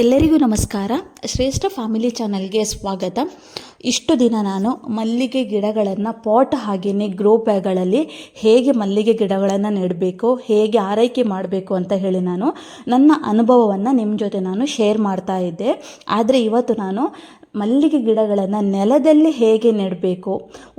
ಎಲ್ಲರಿಗೂ ನಮಸ್ಕಾರ. ಶ್ರೇಷ್ಠ ಫ್ಯಾಮಿಲಿ ಚಾನಲ್ಗೆ ಸ್ವಾಗತ. ಇಷ್ಟು ದಿನ ನಾನು ಮಲ್ಲಿಗೆ ಗಿಡಗಳನ್ನು ಪಾಟ್ ಹಾಗೆಯೇ ಗ್ರೋ ಬ್ಯಾಗ್ಗಳಲ್ಲಿ ಹೇಗೆ ಮಲ್ಲಿಗೆ ಗಿಡಗಳನ್ನು ನೆಡಬೇಕು, ಹೇಗೆ ಆರೈಕೆ ಮಾಡಬೇಕು ಅಂತ ಹೇಳಿ ನಾನು ನನ್ನ ಅನುಭವವನ್ನು ನಿಮ್ಮ ಜೊತೆ ನಾನು ಶೇರ್ ಮಾಡ್ತಾ ಇದ್ದೆ. ಆದರೆ ಇವತ್ತು ನಾನು ಮಲ್ಲಿಗೆ ಗಿಡಗಳನ್ನು ನೆಲದಲ್ಲಿ ಹೇಗೆ ನೆಡಬೇಕು?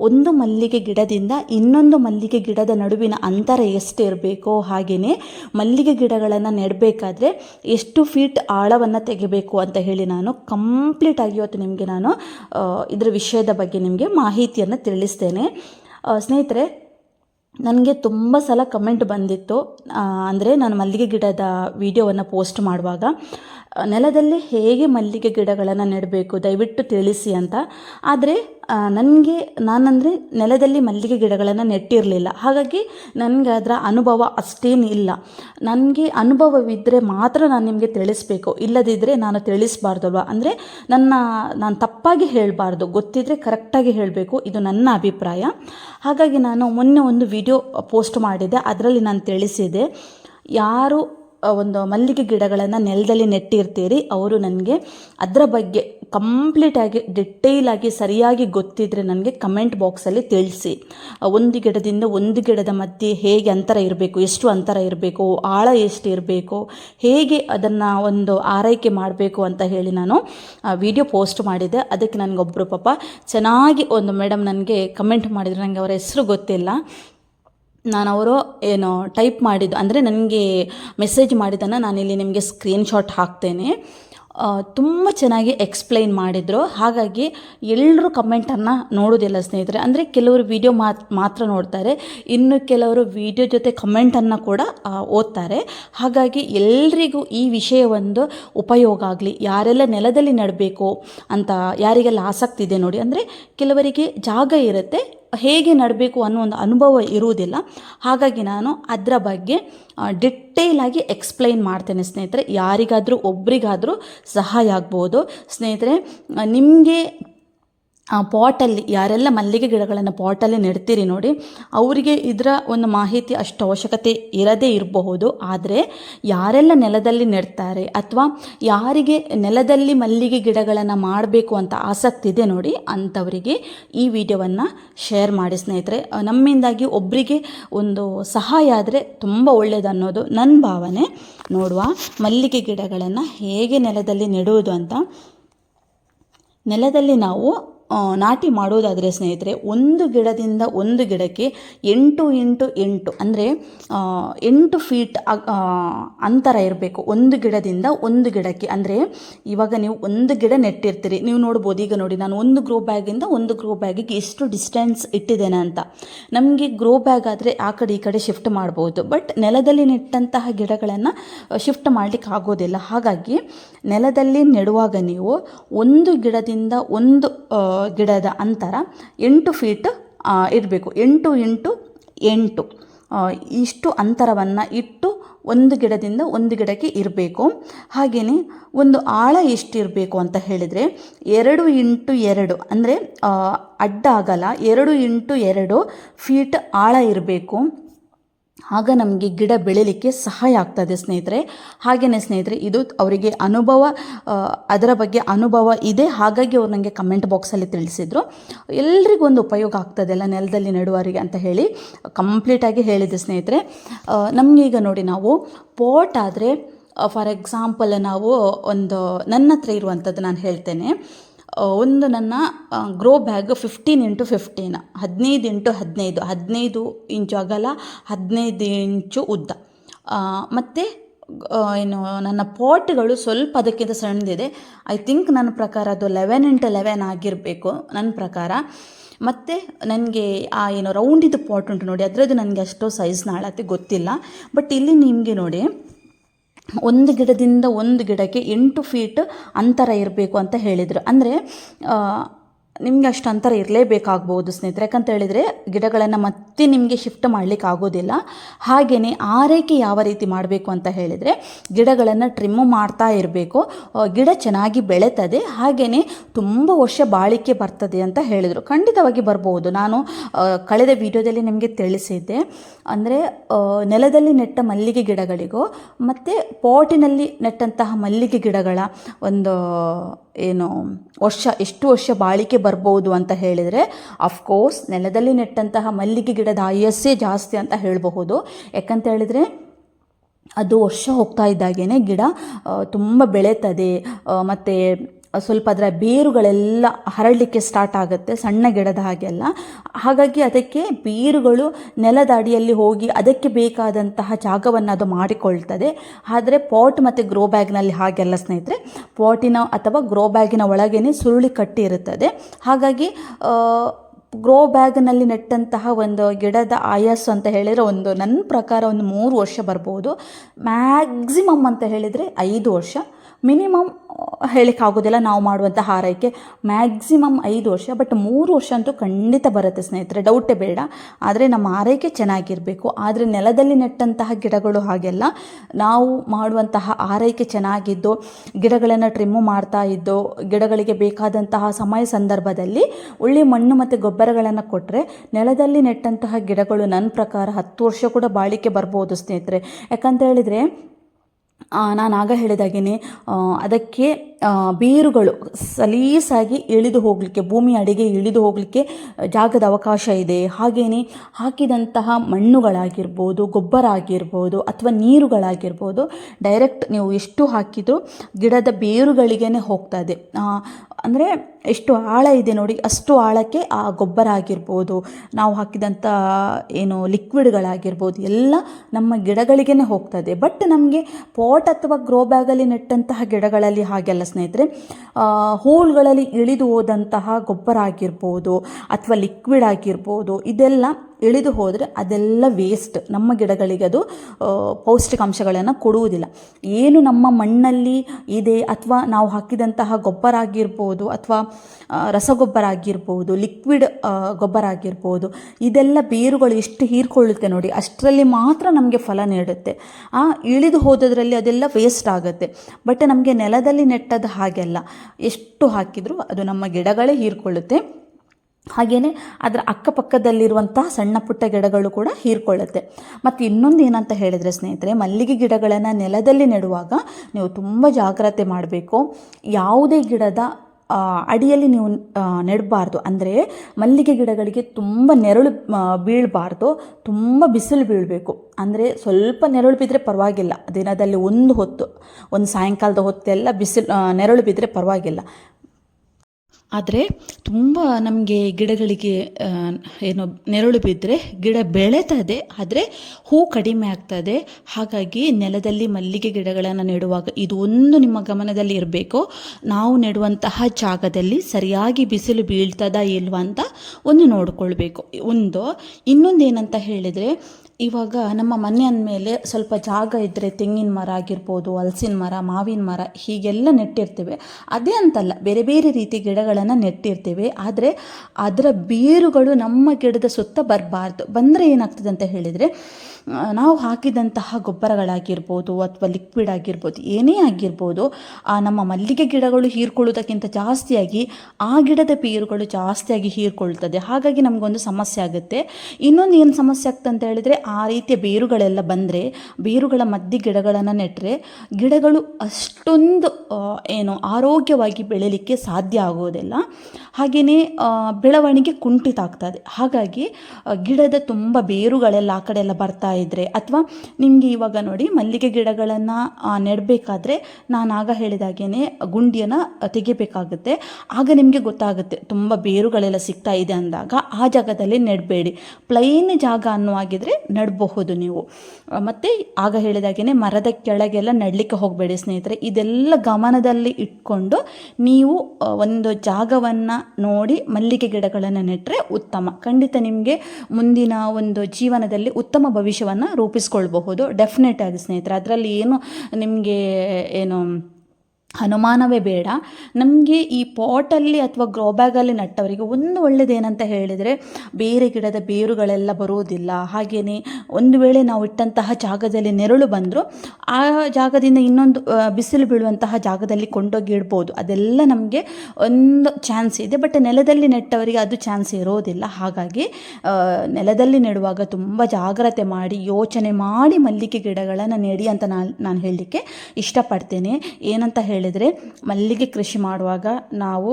ಒಂದು ಮಲ್ಲಿಗೆ ಗಿಡದಿಂದ ಇನ್ನೊಂದು ಮಲ್ಲಿಗೆ ಗಿಡದ ನಡುವಿನ ಅಂತರ ಎಷ್ಟಿರಬೇಕು ಹಾಗೆಯೇ ಮಲ್ಲಿಗೆ ಗಿಡಗಳನ್ನು ನೆಡಬೇಕಾದ್ರೆ ಎಷ್ಟು ಫೀಟ್ ಆಳವನ್ನು ತೆಗಿಬೇಕು ಅಂತ ಹೇಳಿ ನಾನು ಕಂಪ್ಲೀಟಾಗಿ ಇವತ್ತು ನಿಮಗೆ ನಾನು ಇದರ ವಿಷಯದ ಬಗ್ಗೆ ನಿಮಗೆ ಮಾಹಿತಿಯನ್ನು ತಿಳಿಸ್ತೇನೆ. ಸ್ನೇಹಿತರೆ, ನನಗೆ ತುಂಬ ಸಲ ಕಮೆಂಟ್ ಬಂದಿತ್ತು ಅಂದರೆ ನಾನು ಮಲ್ಲಿಗೆ ಗಿಡದ ವಿಡಿಯೋವನ್ನು ಪೋಸ್ಟ್ ಮಾಡುವಾಗ. ನೆಲದಲ್ಲಿ ಹೇಗೆ ಮಲ್ಲಿಗೆ ಗಿಡಗಳನ್ನು ನೆಡಬೇಕು ದಯವಿಟ್ಟು ತಿಳಿಸಿ ಅಂತ. ಆದರೆ ನನಗೆ, ನಾನಂದರೆ ನೆಲದಲ್ಲಿ ಮಲ್ಲಿಗೆ ಗಿಡಗಳನ್ನು ನೆಟ್ಟಿರಲಿಲ್ಲ. ಹಾಗಾಗಿ ನನಗೆ ಅದರ ಅನುಭವ ಅಷ್ಟೇನು ಇಲ್ಲ. ನನಗೆ ಅನುಭವವಿದ್ದರೆ ಮಾತ್ರ ನಾನು ನಿಮಗೆ ತಿಳಿಸ್ಬೇಕು. ಇಲ್ಲದಿದ್ದರೆ ನಾನು ತಿಳಿಸ್ಬಾರ್ದಲ್ವ? ಅಂದರೆ ನನ್ನ, ನಾನು ತಪ್ಪಾಗಿ ಹೇಳಬಾರ್ದು. ಗೊತ್ತಿದ್ದರೆ ಕರೆಕ್ಟಾಗಿ ಹೇಳಬೇಕು. ಇದು ನನ್ನ ಅಭಿಪ್ರಾಯ. ಹಾಗಾಗಿ ನಾನು ಮೊನ್ನೆ ಒಂದು ವಿಡಿಯೋ ಪೋಸ್ಟ್ ಮಾಡಿದ್ದೆ ಅದರಲ್ಲಿ ನಾನು ತಿಳಿಸಿದೆ. ಯಾರು ಒಂದು ಮಲ್ಲಿಗೆ ಗಿಡಗಳನ್ನು ನೆಲದಲ್ಲಿ ನೆಟ್ಟಿರ್ತೀರಿ, ಅವರು ನನಗೆ ಅದರ ಬಗ್ಗೆ ಕಂಪ್ಲೀಟಾಗಿ ಡಿಟೇಲಾಗಿ ಸರಿಯಾಗಿ ಗೊತ್ತಿದ್ದರೆ ನನಗೆ ಕಮೆಂಟ್ ಬಾಕ್ಸಲ್ಲಿ ತಿಳಿಸಿ. ಒಂದು ಗಿಡದಿಂದ ಒಂದು ಗಿಡದ ಮಧ್ಯೆ ಹೇಗೆ ಅಂತರ ಇರಬೇಕು, ಎಷ್ಟು ಅಂತರ ಇರಬೇಕು, ಆಳ ಎಷ್ಟು ಇರಬೇಕು, ಹೇಗೆ ಅದನ್ನು ಒಂದು ಆರೈಕೆ ಮಾಡಬೇಕು ಅಂತ ಹೇಳಿ ನಾನು ವಿಡಿಯೋ ಪೋಸ್ಟ್ ಮಾಡಿದ್ದೆ ಅದಕ್ಕೆ ನನಗೊಬ್ಬರು ಪಾಪ ಚೆನ್ನಾಗಿ ಒಂದು ಮೇಡಮ್ ನನಗೆ ಕಮೆಂಟ್ ಮಾಡಿದ್ರು. ನನಗೆ ಅವರ ಹೆಸರು ಗೊತ್ತಿಲ್ಲ. ನಾನು ಅವರು ಏನು ಟೈಪ್ ಮಾಡಿದ್ದು, ಅಂದರೆ ನನಗೆ ಮೆಸೇಜ್ ಮಾಡಿದ್ದನ್ನು ನಾನಿಲ್ಲಿ ನಿಮಗೆ ಸ್ಕ್ರೀನ್ಶಾಟ್ ಹಾಕ್ತೇನೆ. ತುಂಬ ಚೆನ್ನಾಗಿ ಎಕ್ಸ್ಪ್ಲೈನ್ ಮಾಡಿದರು. ಹಾಗಾಗಿ ಎಲ್ಲರೂ ಕಮೆಂಟನ್ನು ನೋಡೋದಿಲ್ಲ ಸ್ನೇಹಿತರೆ. ಅಂದರೆ ಕೆಲವರು ವಿಡಿಯೋ ಮಾತ್ರ ನೋಡ್ತಾರೆ. ಇನ್ನು ಕೆಲವರು ವಿಡಿಯೋ ಜೊತೆ ಕಮೆಂಟನ್ನು ಕೂಡ ಓದ್ತಾರೆ. ಹಾಗಾಗಿ ಎಲ್ರಿಗೂ ಈ ವಿಷಯ ಒಂದು ಉಪಯೋಗ ಆಗಲಿ. ಯಾರೆಲ್ಲ ನೆಲದಲ್ಲಿ ನೆಡಬೇಕು ಅಂತ, ಯಾರಿಗೆಲ್ಲ ಆಸಕ್ತಿ ಇದೆ ನೋಡಿ. ಅಂದರೆ ಕೆಲವರಿಗೆ ಜಾಗ ಇರುತ್ತೆ ಹೇಗೆ ನಡಬೇಕು ಅನ್ನೋ ಒಂದು ಅನುಭವ ಇರುವುದಿಲ್ಲ. ಹಾಗಾಗಿ ನಾನು ಅದರ ಬಗ್ಗೆ ಡಿಟೇಲಾಗಿ ಎಕ್ಸ್ಪ್ಲೈನ್ ಮಾಡ್ತೇನೆ ಸ್ನೇಹಿತರೆ. ಯಾರಿಗಾದರೂ, ಒಬ್ರಿಗಾದರೂ ಸಹಾಯ ಆಗ್ಬೋದು. ಸ್ನೇಹಿತರೆ ನಿಮಗೆ ಪಾಟಲ್ಲಿ ಯಾರೆಲ್ಲ ಮಲ್ಲಿಗೆ ಗಿಡಗಳನ್ನು ಪಾಟಲ್ಲಿ ನೆಡ್ತೀರಿ ನೋಡಿ ಅವರಿಗೆ ಇದರ ಒಂದು ಮಾಹಿತಿ ಅಷ್ಟು ಅವಶ್ಯಕತೆ ಇರದೇ ಇರಬಹುದು. ಆದರೆ ಯಾರೆಲ್ಲ ನೆಲದಲ್ಲಿ ನೆಡ್ತಾರೆ ಅಥವಾ ಯಾರಿಗೆ ನೆಲದಲ್ಲಿ ಮಲ್ಲಿಗೆ ಗಿಡಗಳನ್ನು ಮಾಡಬೇಕು ಅಂತ ಆಸಕ್ತಿ ಇದೆ ನೋಡಿ ಅಂಥವರಿಗೆ ಈ ವಿಡಿಯೋವನ್ನು ಶೇರ್ ಮಾಡಿ ಸ್ನೇಹಿತರೆ. ನಮ್ಮಿಂದಾಗಿ ಒಬ್ಬರಿಗೆ ಒಂದು ಸಹಾಯ ಆದರೆ ತುಂಬ ಒಳ್ಳೆಯದು ಅನ್ನೋದು ನನ್ನ ಭಾವನೆ. ನೋಡುವ ಮಲ್ಲಿಗೆ ಗಿಡಗಳನ್ನು ಹೇಗೆ ನೆಲದಲ್ಲಿ ನೆಡುವುದು ಅಂತ. ನೆಲದಲ್ಲಿ ನಾವು ಆ, ನಾಟಿ ಮಾಡೋದಾದರೆ ಸ್ನೇಹಿತರೆ, ಒಂದು ಗಿಡದಿಂದ ಒಂದು ಗಿಡಕ್ಕೆ ಎಂಟು ಇಂಟು ಎಂಟು, ಅಂದರೆ ಎಂಟು ಫೀಟ್ ಅಂತರ ಇರಬೇಕು. ಒಂದು ಗಿಡದಿಂದ ಒಂದು ಗಿಡಕ್ಕೆ, ಅಂದರೆ, ಇವಾಗ ನೀವು ಒಂದು ಗಿಡ ನೆಟ್ಟಿರ್ತೀರಿ. ನೀವು ನೋಡ್ಬೋದು, ಈಗ ನೋಡಿ, ನಾನು ಒಂದು ಗ್ರೋ ಬ್ಯಾಗಿಂದ ಒಂದು ಗ್ರೋ ಬ್ಯಾಗಿಗೆ ಎಷ್ಟು ಡಿಸ್ಟೆನ್ಸ್ ಇಟ್ಟಿದ್ದೇನೆ ಅಂತ. ನಮಗೆ ಗ್ರೋ ಬ್ಯಾಗ್ ಆದರೆ ಆ ಕಡೆ, ಈ ಕಡೆ ಶಿಫ್ಟ್ ಮಾಡ್ಬೋದು. ಬಟ್ ನೆಲದಲ್ಲಿ ನೆಟ್ಟಂತಹ ಗಿಡಗಳನ್ನು ಶಿಫ್ಟ್ ಮಾಡಲಿಕ್ಕೆ ಆಗೋದಿಲ್ಲ. ಹಾಗಾಗಿ ನೆಲದಲ್ಲಿ ನೆಡುವಾಗ ನೀವು ಒಂದು ಗಿಡದಿಂದ ಒಂದು ಗಿಡದ ಅಂತರ ಎಂಟು ಫೀಟ್ ಇರಬೇಕು. ಎಂಟು ಇಂಟು ಎಂಟು. ಇಷ್ಟು ಅಂತರವನ್ನು ಇಟ್ಟು ಒಂದು ಗಿಡದಿಂದ ಒಂದು ಗಿಡಕ್ಕೆ ಇರಬೇಕು. ಹಾಗೆಯೇ ಒಂದು ಆಳ ಎಷ್ಟಿರಬೇಕು ಅಂತ ಹೇಳಿದರೆ ಎರಡು ಇಂಟು ಎರಡು ಅಂದರೆ ಅಡ್ಡ ಆಗಲ್ಲ ಎರಡು ಇಂಟು ಎರಡು ಫೀಟ್ ಆಳ ಇರಬೇಕು. ಆಗ ನಮಗೆ ಗಿಡ ಬೆಳೀಲಿಕ್ಕೆ ಸಹಾಯ ಆಗ್ತದೆ ಸ್ನೇಹಿತರೆ. ಹಾಗೆಯೇ ಸ್ನೇಹಿತರೆ, ಇದು ಅವರಿಗೆ ಅನುಭವ ಅದರ ಬಗ್ಗೆ ಅನುಭವ ಇದೆ. ಹಾಗಾಗಿ ಅವ್ರು ನನಗೆ ಕಮೆಂಟ್ ಬಾಕ್ಸಲ್ಲಿ ತಿಳಿಸಿದರು. ಎಲ್ರಿಗೂ ಒಂದು ಉಪಯೋಗ ಆಗ್ತದೆ ಅಲ್ಲ ನೆಲದಲ್ಲಿ ನೆಡುವವರಿಗೆ ಅಂತ ಹೇಳಿ ಕಂಪ್ಲೀಟಾಗಿ ಹೇಳಿದೆ ಸ್ನೇಹಿತರೆ. ನಮಗೀಗ ನೋಡಿ ನಾವು ಪಾಟ್ ಆದರೆ ಫಾರ್ ಎಕ್ಸಾಂಪಲ್ ನಾವು ಒಂದು ನನ್ನ ಹತ್ರ ಇರುವಂಥದ್ದು ನಾನು ಹೇಳ್ತೇನೆ. ಒಂದು ನನ್ನ grow bag fifteen into fifteen ಹದಿನೈದು ಇಂಟು ಹದಿನೈದು ಹದಿನೈದು ಇಂಚು ಅಗಲ, ಹದಿನೈದು ಇಂಚು ಉದ್ದ. ಮತ್ತು ಏನು, ನನ್ನ ಪಾಟ್ಗಳು ಸ್ವಲ್ಪ ಅದಕ್ಕಿಂತ ಸಣ್ಣದಿದೆ. ಐ ಥಿಂಕ್ ನನ್ನ ಪ್ರಕಾರ ಅದು ಲೆವೆನ್ ಇಂಟು ಲೆವೆನ್ ಆಗಿರಬೇಕು, ನನ್ನ ಪ್ರಕಾರ. ಮತ್ತು ನನಗೆ, ಆ, ಏನು ರೌಂಡಿದ್ದು ಪಾಟ್ ಉಂಟು ನೋಡಿ, ಅದರದ್ದು ನನಗೆ ಅಷ್ಟೋ ಸೈಜ್ನ ಅಳತೆ ಗೊತ್ತಿಲ್ಲ. ಬಟ್ ಇಲ್ಲಿ ನಿಮಗೆ ನೋಡಿ ಒಂದು ಗಿಡದಿಂದ ಒಂದು ಗಿಡಕ್ಕೆ ಎಂಟು ಫೀಟ್ ಅಂತರ ಇರಬೇಕು ಅಂತ ಹೇಳಿದರು. ಅಂದರೆ ನಿಮಗೆ ಅಷ್ಟು ಅಂತರ ಇರಲೇಬೇಕಾಗ್ಬೋದು ಸ್ನೇಹಿತರೆ. ಯಾಕಂತ ಹೇಳಿದರೆ ಗಿಡಗಳನ್ನು ಮತ್ತೆ ನಿಮಗೆ ಶಿಫ್ಟ್ ಮಾಡಲಿಕ್ಕೆ ಆಗೋದಿಲ್ಲ ಹಾಗೆಯೇ ಆರೈಕೆ ಯಾವ ರೀತಿ ಮಾಡಬೇಕು ಅಂತ ಹೇಳಿದರೆ ಗಿಡಗಳನ್ನು ಟ್ರಿಮ್ಮು ಮಾಡ್ತಾ ಇರಬೇಕು. ಗಿಡ ಚೆನ್ನಾಗಿ ಬೆಳೆತದೆ. ಹಾಗೆಯೇ ತುಂಬ ವರ್ಷ ಬಾಳಿಕೆ ಬರ್ತದೆ ಅಂತ ಹೇಳಿದರು. ಖಂಡಿತವಾಗಿ ಬರ್ಬೋದು. ನಾನು ಕಳೆದ ವಿಡಿಯೋದಲ್ಲಿ ನಿಮಗೆ ತಿಳಿಸಿದ್ದೆ. ಅಂದರೆ ನೆಲದಲ್ಲಿ ನೆಟ್ಟ ಮಲ್ಲಿಗೆ ಗಿಡಗಳಿಗೂ, ಮತ್ತು ಪಾಟಿನಲ್ಲಿ ನೆಟ್ಟಂತಹ ಮಲ್ಲಿಗೆ ಗಿಡಗಳ ಒಂದು ಏನು, ವರ್ಷ, ಎಷ್ಟು ವರ್ಷ ಬಾಳಿಕೆ ಬರ್ಬೋದು ಅಂತ ಹೇಳಿದರೆ ಅಫ್ಕೋರ್ಸ್ ನೆಲದಲ್ಲಿ ನೆಟ್ಟಂತಹ ಮಲ್ಲಿಗೆ ಗಿಡದ ಆಯಸ್ಸೇ ಜಾಸ್ತಿ ಅಂತ ಹೇಳಬಹುದು. ಯಾಕಂತ ಹೇಳಿದರೆ, ಅದು ವರ್ಷ ಹೋಗ್ತಾ ಇದ್ದಾಗೇ ಗಿಡ ತುಂಬ ಬೆಳೀತದೆ ಮತ್ತು ಸ್ವಲ್ಪ ಅದರ ಬೇರುಗಳೆಲ್ಲ ಹರಡಲಿಕ್ಕೆ ಸ್ಟಾರ್ಟ್ ಆಗುತ್ತೆ, ಸಣ್ಣ ಗಿಡದ ಹಾಗೆಲ್ಲ ಹಾಗಾಗಿ ಅದಕ್ಕೆ ಬೇರುಗಳು ನೆಲದ ಅಡಿಯಲ್ಲಿ ಹೋಗಿ ಅದಕ್ಕೆ ಬೇಕಾದಂತಹ ಜಾಗವನ್ನು ಅದು ಮಾಡಿಕೊಳ್ತದೆ. ಆದರೆ ಪಾಟ್ ಮತ್ತು ಗ್ರೋ ಬ್ಯಾಗ್ನಲ್ಲಿ ಹಾಗೆಲ್ಲ ಸ್ನೇಹಿತರೆ, ಪಾಟಿನ ಅಥವಾ ಗ್ರೋ ಬ್ಯಾಗಿನ ಒಳಗೇನೆ ಸುರುಳಿ ಕಟ್ಟಿ ಇರುತ್ತದೆ. ಹಾಗಾಗಿ ಗ್ರೋ ಬ್ಯಾಗ್ನಲ್ಲಿ ನೆಟ್ಟಂತಹ ಒಂದು ಗಿಡದ ಆಯಸ್ಸು ಅಂತ ಹೇಳಿದರೆ ಒಂದು ನನ್ನ ಪ್ರಕಾರ ಒಂದು ಮೂರು ವರ್ಷ ಬರ್ಬೋದು. ಮ್ಯಾಕ್ಸಿಮಮ್ ಅಂತ ಹೇಳಿದರೆ ಐದು ವರ್ಷ. ಮಿನಿಮಮ್ ಹೇಳೋಕ್ಕಾಗೋದಿಲ್ಲ ನಾವು ಮಾಡುವಂಥ ಆರೈಕೆ. ಮ್ಯಾಕ್ಸಿಮಮ್ ಐದು ವರ್ಷ, ಬಟ್ ಮೂರು ವರ್ಷ ಅಂತೂ ಖಂಡಿತ ಬರುತ್ತೆ ಸ್ನೇಹಿತರೆ. ಡೌಟೇ ಬೇಡ. ಆದರೆ ನಮ್ಮ ಆರೈಕೆ ಚೆನ್ನಾಗಿರಬೇಕು. ಆದರೆ ನೆಲದಲ್ಲಿ ನೆಟ್ಟಂತಹ ಗಿಡಗಳು ಹಾಗೆಲ್ಲ, ನಾವು ಮಾಡುವಂತಹ ಆರೈಕೆ ಚೆನ್ನಾಗಿದ್ದು, ಗಿಡಗಳನ್ನು ಟ್ರಿಮ್ಮು ಮಾಡ್ತಾ ಇದ್ದು, ಗಿಡಗಳಿಗೆ ಬೇಕಾದಂತಹ ಸಮಯ ಸಂದರ್ಭದಲ್ಲಿ ಒಳ್ಳೆ ಮಣ್ಣು ಮತ್ತು ಗೊಬ್ಬರಗಳನ್ನು ಕೊಟ್ಟರೆ ನೆಲದಲ್ಲಿ ನೆಟ್ಟಂತಹ ಗಿಡಗಳು ನನ್ನ ಪ್ರಕಾರ ಹತ್ತು ವರ್ಷ ಕೂಡ ಬಾಳಿಕೆ ಬರ್ಬೋದು ಸ್ನೇಹಿತರೆ. ಯಾಕಂತ ಹೇಳಿದರೆ ನಾನು ಆಗ ಹೇಳಿದಾಗೇನೆ ಅದಕ್ಕೆ ಬೇರುಗಳು ಸಲೀಸಾಗಿ ಇಳಿದು ಹೋಗಲಿಕ್ಕೆ ಭೂಮಿ ಅಡಿಗೆ ಇಳಿದು ಹೋಗಲಿಕ್ಕೆ ಜಾಗದ ಅವಕಾಶ ಇದೆ. ಹಾಗೆಯೇ ಹಾಕಿದಂತಹ ಮಣ್ಣುಗಳಾಗಿರ್ಬೋದು ಗೊಬ್ಬರ ಆಗಿರ್ಬೋದು ಅಥವಾ ನೀರುಗಳಾಗಿರ್ಬೋದು ಡೈರೆಕ್ಟ್ ನೀವು ಎಷ್ಟು ಹಾಕಿದರೂ ಗಿಡದ ಹೋಗ್ತಾ ಇದೆ. ಅಂದರೆ ಎಷ್ಟು ಆಳ ಇದೆ ನೋಡಿ, ಅಷ್ಟು ಆಳಕ್ಕೆ ಆ ಗೊಬ್ಬರ ಆಗಿರ್ಬೋದು, ನಾವು ಹಾಕಿದಂಥ ಏನು ಲಿಕ್ವಿಡ್ಗಳಾಗಿರ್ಬೋದು ಎಲ್ಲ ನಮ್ಮ ಗಿಡಗಳಿಗೇ ಹೋಗ್ತದೆ ಬಟ್ ನಮಗೆ ಪಾಟ್ ಅಥವಾ ಗ್ರೋ ಬ್ಯಾಗಲ್ಲಿ ನೆಟ್ಟಂತಹ ಗಿಡಗಳಲ್ಲಿ ಹಾಗೆಲ್ಲ ಸ್ನೇಹಿತರೆ ಹೋಲ್ಗಳಲ್ಲಿ ಇಳಿದು ಹೋದಂತಹ ಗೊಬ್ಬರ ಆಗಿರ್ಬೋದು ಅಥವಾ ಲಿಕ್ವಿಡ್ ಆಗಿರ್ಬೋದು ಇದೆಲ್ಲ ಇಳಿದು ಹೋದರೆ ಅದೆಲ್ಲ ವೇಸ್ಟ್ ನಮ್ಮ ಗಿಡಗಳಿಗೆ ಅದು ಪೌಷ್ಟಿಕಾಂಶಗಳನ್ನು ಕೊಡುವುದಿಲ್ಲ. ಏನು ನಮ್ಮ ಮಣ್ಣಲ್ಲಿ ಇದೆ ಅಥವಾ ನಾವು ಹಾಕಿದಂತಹ ಗೊಬ್ಬರ ಆಗಿರ್ಬೋದು ಅಥವಾ ರಸಗೊಬ್ಬರ ಆಗಿರ್ಬೋದು ಲಿಕ್ವಿಡ್ ಗೊಬ್ಬರ ಆಗಿರ್ಬೋದು ಇದೆಲ್ಲ ಬೇರುಗಳು ಎಷ್ಟು ಹೀರ್ಕೊಳ್ಳುತ್ತೆ ನೋಡಿ, ಅಷ್ಟರಲ್ಲಿ ಮಾತ್ರ ನಮಗೆ ಫಲ ನೀಡುತ್ತೆ. ಆ, ಇಳಿದು ಹೋದದ್ರಲ್ಲಿ ಅದೆಲ್ಲ ವೇಸ್ಟ್ ಆಗುತ್ತೆ. ಬಟ್ ನಮಗೆ ನೆಲದಲ್ಲಿ ನೆಟ್ಟದ ಹಾಗೆಲ್ಲ ಎಷ್ಟು ಹಾಕಿದರೂ ಅದು ನಮ್ಮ ಗಿಡಗಳೇ ಹೀರ್ಕೊಳ್ಳುತ್ತೆ. ಹಾಗೆಯೇ ಅದರ ಅಕ್ಕಪಕ್ಕದಲ್ಲಿರುವಂತಹ ಸಣ್ಣ ಪುಟ್ಟ ಗಿಡಗಳು ಕೂಡ ಹೀರ್ಕೊಳ್ಳುತ್ತೆ. ಮತ್ತು ಇನ್ನೊಂದು ಏನಂತ ಹೇಳಿದರೆ ಸ್ನೇಹಿತರೆ, ಮಲ್ಲಿಗೆ ಗಿಡಗಳನ್ನು ನೆಲದಲ್ಲಿ ನೆಡುವಾಗ ನೀವು ತುಂಬ ಜಾಗ್ರತೆ ಮಾಡಬೇಕು. ಯಾವುದೇ ಗಿಡದ ಅಡಿಯಲ್ಲಿ ನೀವು ನೆಡಬಾರ್ದು. ಅಂದರೆ ಮಲ್ಲಿಗೆ ಗಿಡಗಳಿಗೆ ತುಂಬ ನೆರಳು ಬೀಳಬಾರ್ದು. ತುಂಬ ಬಿಸಿಲು ಬೀಳಬೇಕು. ಅಂದರೆ ಸ್ವಲ್ಪ ನೆರಳು ಬಿದ್ದರೆ ಪರವಾಗಿಲ್ಲ. ದಿನದಲ್ಲಿ ಒಂದು ಹೊತ್ತು, ಒಂದು ಸಾಯಂಕಾಲದ ಹೊತ್ತೆಲ್ಲ ಬಿಸಿಲು ನೆರಳು ಬಿದ್ದರೆ ಪರವಾಗಿಲ್ಲ. ಆದರೆ ತುಂಬ ನಮಗೆ ಗಿಡಗಳಿಗೆ ಏನು ನೆರಳು ಬಿದ್ದರೆ ಗಿಡ ಬೆಳೆತದೆ, ಆದರೆ ಹೂ ಕಡಿಮೆ ಆಗ್ತದೆ. ಹಾಗಾಗಿ ನೆಲದಲ್ಲಿ ಮಲ್ಲಿಗೆ ಗಿಡಗಳನ್ನು ನೆಡುವಾಗ ಇದು ಒಂದು ನಿಮ್ಮ ಗಮನದಲ್ಲಿ ಇರಬೇಕು. ನಾವು ನೆಡುವಂತಹ ಜಾಗದಲ್ಲಿ ಸರಿಯಾಗಿ ಬಿಸಿಲು ಬೀಳ್ತದಾ ಇಲ್ವಾ ಅಂತ ಒಂದು ನೋಡಿಕೊಳ್ಬೇಕು. ಒಂದು ಇನ್ನೊಂದು ಏನಂತ ಹೇಳಿದರೆ ಇವಾಗ ನಮ್ಮ ಮನೆ ಅಂದಮೇಲೆ ಸ್ವಲ್ಪ ಜಾಗ ಇದ್ದರೆ ತೆಂಗಿನ ಮರ ಆಗಿರ್ಬೋದು, ಹಲಸಿನ ಮರ, ಮಾವಿನ ಮರ ಹೀಗೆಲ್ಲ ನೆಟ್ಟಿರ್ತೇವೆ. ಅದೇ ಅಂತಲ್ಲ, ಬೇರೆ ಬೇರೆ ರೀತಿ ಗಿಡಗಳನ್ನು ನೆಟ್ಟಿರ್ತೇವೆ. ಆದರೆ ಅದರ ಬೇರುಗಳು ನಮ್ಮ ಗಿಡದ ಸುತ್ತ ಬರಬಾರ್ದು. ಬಂದರೆ ಏನಾಗ್ತದೆ ಅಂತ ಹೇಳಿದರೆ ನಾವು ಹಾಕಿದಂತಹ ಗೊಬ್ಬರಗಳಾಗಿರ್ಬೋದು ಅಥವಾ ಲಿಕ್ವಿಡ್ ಆಗಿರ್ಬೋದು, ಏನೇ ಆಗಿರ್ಬೋದು, ಆ ನಮ್ಮ ಮಲ್ಲಿಗೆ ಗಿಡಗಳು ಹೀರ್ಕೊಳ್ಳೋದಕ್ಕಿಂತ ಜಾಸ್ತಿಯಾಗಿ ಆ ಗಿಡದ ಬೇರುಗಳು ಜಾಸ್ತಿಯಾಗಿ ಹೀರ್ಕೊಳ್ತದೆ ಹಾಗಾಗಿ ನಮಗೊಂದು ಸಮಸ್ಯೆ ಆಗುತ್ತೆ. ಇನ್ನೊಂದು ಏನು ಸಮಸ್ಯೆ ಆಗ್ತದೆ ಅಂತ ಹೇಳಿದರೆ, ಆ ರೀತಿಯ ಬೇರುಗಳೆಲ್ಲ ಬಂದರೆ, ಬೇರುಗಳ ಮಧ್ಯೆ ಗಿಡಗಳನ್ನು ನೆಟ್ಟರೆ ಗಿಡಗಳು ಅಷ್ಟೊಂದು ಏನು ಆರೋಗ್ಯವಾಗಿ ಬೆಳೀಲಿಕ್ಕೆ ಸಾಧ್ಯ ಆಗೋದಿಲ್ಲ. ಹಾಗೆಯೇ ಬೆಳವಣಿಗೆ ಕುಂಠಿತ ಆಗ್ತದೆ. ಹಾಗಾಗಿ ಗಿಡದ ತುಂಬ ಬೇರುಗಳೆಲ್ಲ ಆ ಕಡೆ ಎಲ್ಲ ಬರ್ತಾ ಇದ್ದರೆ ಅಥವಾ ನಿಮಗೆ ಇವಾಗ ನೋಡಿ ಮಲ್ಲಿಗೆ ಗಿಡಗಳನ್ನು ನೆಡಬೇಕಾದ್ರೆ ನಾನು ಆಗ ಹೇಳಿದಾಗೇ ಗುಂಡಿಯನ್ನು ತೆಗಿಬೇಕಾಗುತ್ತೆ. ಆಗ ನಿಮಗೆ ಗೊತ್ತಾಗುತ್ತೆ ತುಂಬ ಬೇರುಗಳೆಲ್ಲ ಸಿಗ್ತಾ ಇದೆ ಅಂದಾಗ ಆ ಜಾಗದಲ್ಲಿ ನೆಡಬೇಡಿ. ಪ್ಲೈನ್ ಜಾಗ ಅನ್ನುವಾಗಿದ್ರೆ ನೆಡಬಹುದು ನೀವು. ಮತ್ತು ಆಗ ಹೇಳಿದಾಗೇ ಮರದ ಕೆಳಗೆಲ್ಲ ನೆಡಲಿಕ್ಕೆ ಹೋಗಬೇಡಿ ಸ್ನೇಹಿತರೆ. ಇದೆಲ್ಲ ಗಮನದಲ್ಲಿ ಇಟ್ಕೊಂಡು ನೀವು ಒಂದು ಜಾಗವನ್ನು ನೋಡಿ ಮಲ್ಲಿಗೆ ಗಿಡಗಳನ್ನು ನೆಟ್ಟರೆ ಉತ್ತಮ. ಖಂಡಿತ ನಿಮಗೆ ಮುಂದಿನ ಒಂದು ಜೀವನದಲ್ಲಿ ಉತ್ತಮ ಭವಿಷ್ಯವನ್ನು ರೂಪಿಸ್ಕೊಳ್ಬಹುದು. ಡೆಫಿನೆಟ್ ಆಗಿ ಸ್ನೇಹಿತರೆ ಅದರಲ್ಲಿ ಏನು ನಿಮಗೆ ಏನು ಅನುಮಾನವೇ ಬೇಡ. ನಮಗೆ ಈ ಪಾಟಲ್ಲಿ ಅಥವಾ ಗ್ರೋಬ್ಯಾಗಲ್ಲಿ ನಟ್ಟವರಿಗೆ ಒಂದು ಒಳ್ಳೆಯದೇನಂತ ಹೇಳಿದರೆ ಬೇರೆ ಗಿಡದ ಬೇರುಗಳೆಲ್ಲ ಬರುವುದಿಲ್ಲ. ಹಾಗೆಯೇ ಒಂದು ವೇಳೆ ನಾವು ಇಟ್ಟಂತಹ ಜಾಗದಲ್ಲಿ ನೆರಳು ಬಂದರೂ ಆ ಜಾಗದಿಂದ ಇನ್ನೊಂದು ಬಿಸಿಲು ಬೀಳುವಂತಹ ಜಾಗದಲ್ಲಿ ಕೊಂಡೋಗಿ ಇಡ್ಬೋದು. ಅದೆಲ್ಲ ನಮಗೆ ಒಂದು ಚಾನ್ಸ್ ಇದೆ. ಬಟ್ ನೆಲದಲ್ಲಿ ನೆಟ್ಟವರಿಗೆ ಅದು ಚಾನ್ಸ್ ಇರೋದಿಲ್ಲ. ಹಾಗಾಗಿ ನೆಲದಲ್ಲಿ ನೆಡುವಾಗ ತುಂಬ ಜಾಗ್ರತೆ ಮಾಡಿ, ಯೋಚನೆ ಮಾಡಿ ಮಲ್ಲಿಗೆ ಗಿಡಗಳನ್ನು ನೆಡಿ ಅಂತ ನಾನು ನಾನು ಹೇಳಲಿಕ್ಕೆ ಇಷ್ಟಪಡ್ತೇನೆ. ಏನಂತ ಹೇಳಿದರೆ ಮಲ್ಲಿಗೆ ಕೃಷಿ ಮಾಡುವಾಗ ನಾವು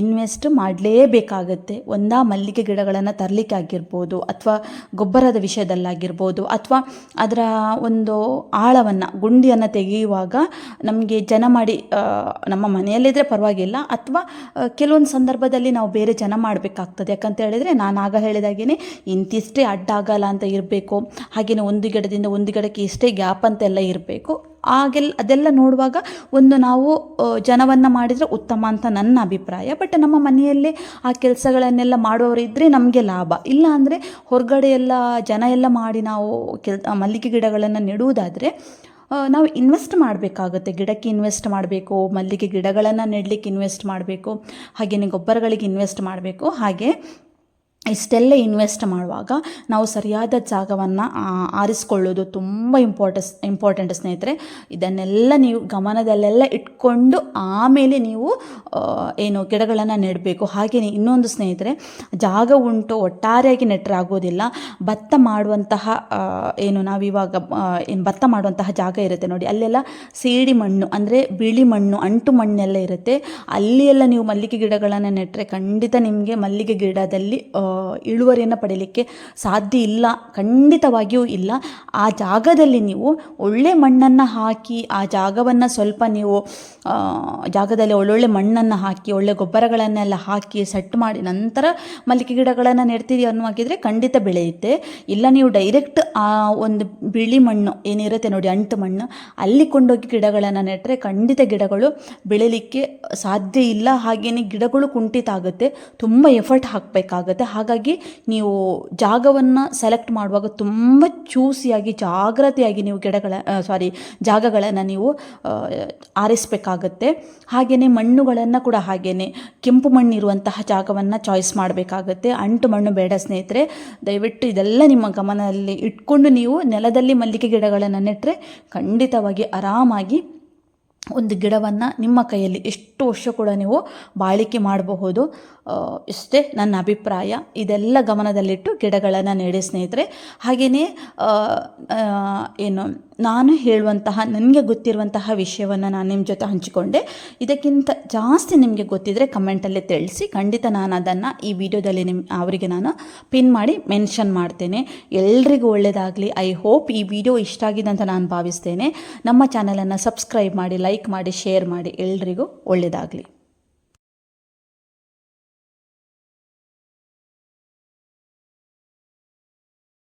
ಇನ್ವೆಸ್ಟ್ ಮಾಡಲೇಬೇಕಾಗತ್ತೆ. ಒಂದಾ ಮಲ್ಲಿಗೆ ಗಿಡಗಳನ್ನು ತರಲಿಕ್ಕೆ ಆಗಿರ್ಬೋದು, ಅಥವಾ ಗೊಬ್ಬರದ ವಿಷಯದಲ್ಲಾಗಿರ್ಬೋದು, ಅಥವಾ ಅದರ ಒಂದು ಆಳವನ್ನು, ಗುಂಡಿಯನ್ನು ತೆಗೆಯುವಾಗ ನಮಗೆ ಜನ ಮಾಡಿ ನಮ್ಮ ಮನೆಯಲ್ಲಿದ್ದರೆ ಪರವಾಗಿಲ್ಲ, ಅಥವಾ ಕೆಲವೊಂದು ಸಂದರ್ಭದಲ್ಲಿ ನಾವು ಬೇರೆ ಜನ ಮಾಡಬೇಕಾಗ್ತದೆ. ಯಾಕಂತ ಹೇಳಿದರೆ ನಾನು ಆಗ ಹೇಳಿದಾಗೇ ಇಂತಿಷ್ಟೇ ಅಡ್ಡ ಆಗಲ್ಲ ಅಂತ ಇರಬೇಕು. ಹಾಗೆಯೇ ಒಂದು ಗಿಡದಿಂದ ಒಂದು ಗಿಡಕ್ಕೆ ಇಷ್ಟೇ ಗ್ಯಾಪ್ ಅಂತೆಲ್ಲ ಇರಬೇಕು. ಆಗೆಲ್ಲ ಅದೆಲ್ಲ ನೋಡುವಾಗ ಒಂದು ನಾವು ಜನವನ್ನು ಮಾಡಿದರೆ ಉತ್ತಮ ಅಂತ ನನ್ನ ಅಭಿಪ್ರಾಯ. ಬಟ್ ನಮ್ಮ ಮನೆಯಲ್ಲೇ ಆ ಕೆಲಸಗಳನ್ನೆಲ್ಲ ಮಾಡುವವರು ಇದ್ದರೆ ನಮಗೆ ಲಾಭ. ಇಲ್ಲ ಅಂದರೆ ಹೊರಗಡೆ ಎಲ್ಲ, ಜನ ಎಲ್ಲ ಮಾಡಿ ನಾವು ಕೆಲ್ ಮಲ್ಲಿಗೆ ಗಿಡಗಳನ್ನು ನೆಡುವುದಾದರೆ ನಾವು ಇನ್ವೆಸ್ಟ್ ಮಾಡಬೇಕಾಗುತ್ತೆ. ಗಿಡಕ್ಕೆ ಇನ್ವೆಸ್ಟ್ ಮಾಡಬೇಕು, ಮಲ್ಲಿಗೆ ಗಿಡಗಳನ್ನು ನೆಡಲಿಕ್ಕೆ ಇನ್ವೆಸ್ಟ್ ಮಾಡಬೇಕು ಹಾಗೆಯೇ ಗೊಬ್ಬರಗಳಿಗೆ ಇನ್ವೆಸ್ಟ್ ಮಾಡಬೇಕು. ಹಾಗೆ ಇಷ್ಟೆಲ್ಲ ಇನ್ವೆಸ್ಟ್ ಮಾಡುವಾಗ ನಾವು ಸರಿಯಾದ ಜಾಗವನ್ನು ಆರಿಸ್ಕೊಳ್ಳೋದು ತುಂಬ ಇಂಪಾರ್ಟೆಸ್ ಇಂಪಾರ್ಟೆಂಟ್ ಸ್ನೇಹಿತರೆ. ಇದನ್ನೆಲ್ಲ ನೀವು ಗಮನದಲ್ಲೆಲ್ಲ ಇಟ್ಕೊಂಡು ಆಮೇಲೆ ನೀವು ಏನು ಗಿಡಗಳನ್ನು ನೆಡಬೇಕು. ಹಾಗೆಯೇ ಇನ್ನೊಂದು ಸ್ನೇಹಿತರೆ, ಜಾಗ ಉಂಟು, ಒಟ್ಟಾರೆಯಾಗಿ ನೆಟ್ಟರೆ ಆಗೋದಿಲ್ಲ ಭತ್ತ ಮಾಡುವಂತಹ ಏನು ನಾವಿವಾಗ ಏನು ಭತ್ತ ಮಾಡುವಂತಹ ಜಾಗ ಇರುತ್ತೆ ನೋಡಿ. ಅಲ್ಲೆಲ್ಲ ಸೀಡಿ ಮಣ್ಣು, ಅಂದರೆ ಬಿಳಿ ಮಣ್ಣು, ಅಂಟು ಮಣ್ಣೆಲ್ಲ ಇರುತ್ತೆ. ಅಲ್ಲಿ ಎಲ್ಲ ನೀವು ಮಲ್ಲಿಗೆ ಗಿಡಗಳನ್ನು ನೆಟ್ಟರೆ ಖಂಡಿತ ನಿಮಗೆ ಮಲ್ಲಿಗೆ ಗಿಡದಲ್ಲಿ ಇಳುವರಿಯನ್ನು ಪಡೀಲಿಕ್ಕೆ ಸಾಧ್ಯ ಇಲ್ಲ, ಖಂಡಿತವಾಗಿಯೂ ಇಲ್ಲ. ಆ ಜಾಗದಲ್ಲಿ ನೀವು ಒಳ್ಳೆ ಮಣ್ಣನ್ನು ಹಾಕಿ, ಆ ಜಾಗವನ್ನು ಸ್ವಲ್ಪ ನೀವು ಜಾಗದಲ್ಲಿ ಒಳ್ಳೊಳ್ಳೆ ಮಣ್ಣನ್ನು ಹಾಕಿ, ಒಳ್ಳೆ ಗೊಬ್ಬರಗಳನ್ನೆಲ್ಲ ಹಾಕಿ, ಸೆಟ್ ಮಾಡಿ ನಂತರ ಮಲ್ಲಿಗೆ ಗಿಡಗಳನ್ನು ನೆಡ್ತೀರಿ ಅನ್ನುವಾಗಿದ್ರೆ ಖಂಡಿತ ಬೆಳೆಯುತ್ತೆ. ಇಲ್ಲ ನೀವು ಡೈರೆಕ್ಟ್ ಆ ಒಂದು ಬಿಳಿ ಮಣ್ಣು, ಏನಿರುತ್ತೆ ನೋಡಿ, ಅಂಟು ಮಣ್ಣು, ಅಲ್ಲಿ ಕೊಂಡೋಗಿ ಗಿಡಗಳನ್ನು ನೆಟ್ಟರೆ ಖಂಡಿತ ಗಿಡಗಳು ಬೆಳೀಲಿಕ್ಕೆ ಸಾಧ್ಯ ಇಲ್ಲ. ಹಾಗೆಯೇ ಗಿಡಗಳು ಕುಂಠಿತ ಆಗುತ್ತೆ, ತುಂಬ ಎಫರ್ಟ್ ಹಾಕಬೇಕಾಗತ್ತೆ. ಹಾಗಾಗಿ ನೀವು ಜಾಗವನ್ನು ಸೆಲೆಕ್ಟ್ ಮಾಡುವಾಗ ತುಂಬ ಚೂಸಿಯಾಗಿ ಜಾಗ್ರತೆಯಾಗಿ ನೀವು ಗಿಡಗಳ ಸಾರಿ ಜಾಗಗಳನ್ನು ನೀವು ಆರಿಸಬೇಕಾಗತ್ತೆ. ಹಾಗೆಯೇ ಮಣ್ಣುಗಳನ್ನು ಕೂಡ ಹಾಗೆಯೇ ಕೆಂಪು ಮಣ್ಣಿರುವಂತಹ ಜಾಗವನ್ನು ಚಾಯ್ಸ್ ಮಾಡಬೇಕಾಗತ್ತೆ. ಅಂಟು ಮಣ್ಣು ಬೇಡ ಸ್ನೇಹಿತರೆ, ದಯವಿಟ್ಟು ಇದೆಲ್ಲ ನಿಮ್ಮ ಗಮನದಲ್ಲಿ ಇಟ್ಕೊಂಡು ನೀವು ನೆಲದಲ್ಲಿ ಮಲ್ಲಿಗೆ ಗಿಡಗಳನ್ನು ನೆಟ್ಟರೆ ಖಂಡಿತವಾಗಿ ಆರಾಮಾಗಿ ಒಂದು ಗಿಡವನ್ನು ನಿಮ್ಮ ಕೈಯಲ್ಲಿ ಎಷ್ಟು ವರ್ಷ ಕೂಡ ನೀವು ಬಾಳಿಕೆ ಮಾಡಬಹುದು. ಇಷ್ಟೇ ನನ್ನ ಅಭಿಪ್ರಾಯ. ಇದೆಲ್ಲ ಗಮನದಲ್ಲಿಟ್ಟು ಗಿಡಗಳನ್ನು ನೆಡಿ ಸ್ನೇಹಿತರೆ. ಹಾಗೆಯೇ ಏನು ನಾನು ಹೇಳುವಂತಹ, ನನಗೆ ಗೊತ್ತಿರುವಂತಹ ವಿಷಯವನ್ನು ನಾನು ನಿಮ್ಮ ಜೊತೆ ಹಂಚಿಕೊಂಡೆ. ಇದಕ್ಕಿಂತ ಜಾಸ್ತಿ ನಿಮಗೆ ಗೊತ್ತಿದ್ದರೆ ಕಮೆಂಟಲ್ಲಿ ತಿಳಿಸಿ. ಖಂಡಿತ ನಾನು ಅದನ್ನು ಈ ವಿಡಿಯೋದಲ್ಲಿ ನಿಮ್ಮ ಅವರಿಗೆ ನಾನು ಪಿನ್ ಮಾಡಿ ಮೆನ್ಷನ್ ಮಾಡ್ತೇನೆ. ಎಲ್ರಿಗೂ ಒಳ್ಳೆಯದಾಗಲಿ ಐ ಹೋಪ್ ಈ ವಿಡಿಯೋ ಇಷ್ಟ ಆಗಿದೆ ಅಂತ ನಾನು ಭಾವಿಸ್ತೇನೆ. ನಮ್ಮ ಚಾನಲನ್ನು ಸಬ್ಸ್ಕ್ರೈಬ್ ಮಾಡಿ ಲೈಕ್ ಮಾಡಿ ಶೇರ್ ಮಾಡಿ ಎಲ್ರಿಗೂ ಒಳ್ಳೆಯದಾಗಲಿ